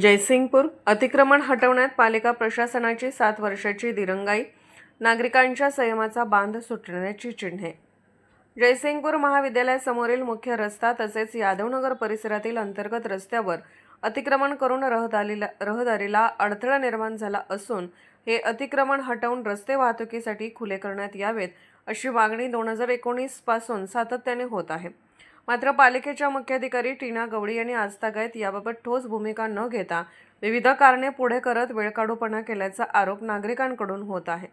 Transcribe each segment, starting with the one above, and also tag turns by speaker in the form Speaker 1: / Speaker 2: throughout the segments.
Speaker 1: जयसिंगपूर अतिक्रमण हटवण्यात पालिका प्रशासनाची सात वर्षाची दिरंगाई. नागरिकांच्या संयमाचा बांध सुटण्याची चिन्हे. जयसिंगपूर महाविद्यालयासमोरील मुख्य रस्ता तसेच यादवनगर परिसरातील अंतर्गत रस्त्यावर अतिक्रमण करून रहदारीला रहदारीला अडथळा निर्माण झाला असून हे अतिक्रमण हटवून रस्ते वाहतुकीसाठी खुले करण्यात यावेत अशी मागणी दोन हजार एकोणीसपासून सातत्याने होत आहे. मात्र पालिकेच्या मुख्याधिकारी टीना गवळी यांनी आजतागायत याबाबत ठोस भूमिका न घेता विविध कारणे पुढे करत वेळकाढूपणा केल्याचा आरोप नागरिकांकडून होत आहे.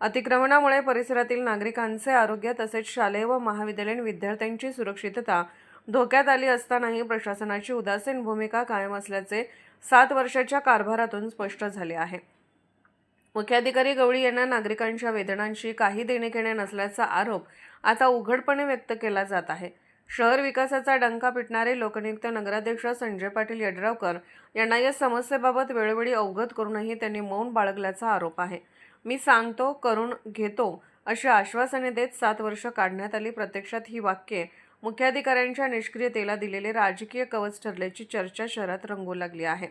Speaker 1: अतिक्रमणामुळे परिसरातील नागरिकांचे आरोग्य तसेच शालेय व महाविद्यालयीन विद्यार्थ्यांची सुरक्षितता धोक्यात आली असतानाही प्रशासनाची उदासीन भूमिका कायम असल्याचे सात वर्षाच्या कारभारातून स्पष्ट झाले आहे. मुख्याधिकारी गवळी यांना नागरिकांच्या वेदनांशी काही देणे घेणे नसल्याचा आरोप आता उघडपणे व्यक्त केला जात आहे. शहर विकासाचा डंका पिटणारे लोकनियुक्त नगराध्यक्ष संजय पाटील यड्रावकर यांना या समस्येबाबत वेळोवेळी अवगत करूनही त्यांनी मौन बाळगल्याचा आरोप आहे. मी सांगतो करून घेतो अशी आश्वासने देत सात वर्ष काढण्यात आली. प्रत्यक्षात ही वाक्ये मुख्याधिकाऱ्यांच्या निष्क्रियतेला दिलेले राजकीय कवच ठरल्याची चर्चा शहरात रंगू लागली आहे.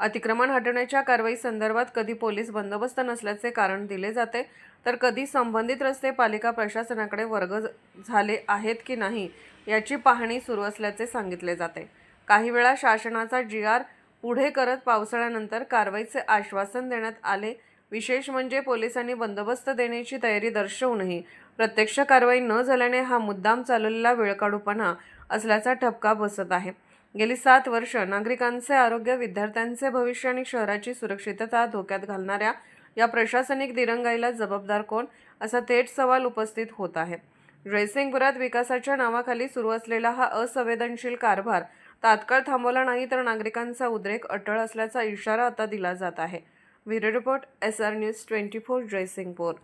Speaker 1: अतिक्रमण हटवण्याच्या कारवाई संदर्भात कधी पोलीस बंदोबस्त नसल्याचे कारण दिले जाते तर कधी संबंधित रस्ते पालिका प्रशासनाकडे वर्ग झाले आहेत की नाही याची पाहणी सुरू असल्याचे सांगितले जाते. काही वेळा शासनाचा जी आर पुढे करत पावसाळ्यानंतर कारवाईचे आश्वासन देण्यात आले. विशेष म्हणजे पोलिसांनी बंदोबस्त देण्याची तयारी दर्शवूनही प्रत्यक्ष कारवाई न झाल्याने हा मुद्दाम चालवलेला वेळकाढूपणा असल्याचा ठपका बसत आहे. गेली सात वर्ष नागरिकांचे आरोग्य विद्यार्थ्यांचे भविष्य आणि शहराची सुरक्षितता धोक्यात घालणाऱ्या या प्रशासनिक दिरंगाईला जबाबदार कोण? असा थेट सवाल उपस्थित होत आहे. जयसिंगपुरात विकासाच्या नावाखाली सुरू असलेला हा असंवेदनशील कारभार तात्काळ थांबवला नाही तर नागरिकांचा उद्रेक अटळ असल्याचा इशारा आता दिला जात आहे. Bureau report S R news twenty four Jaysingpur.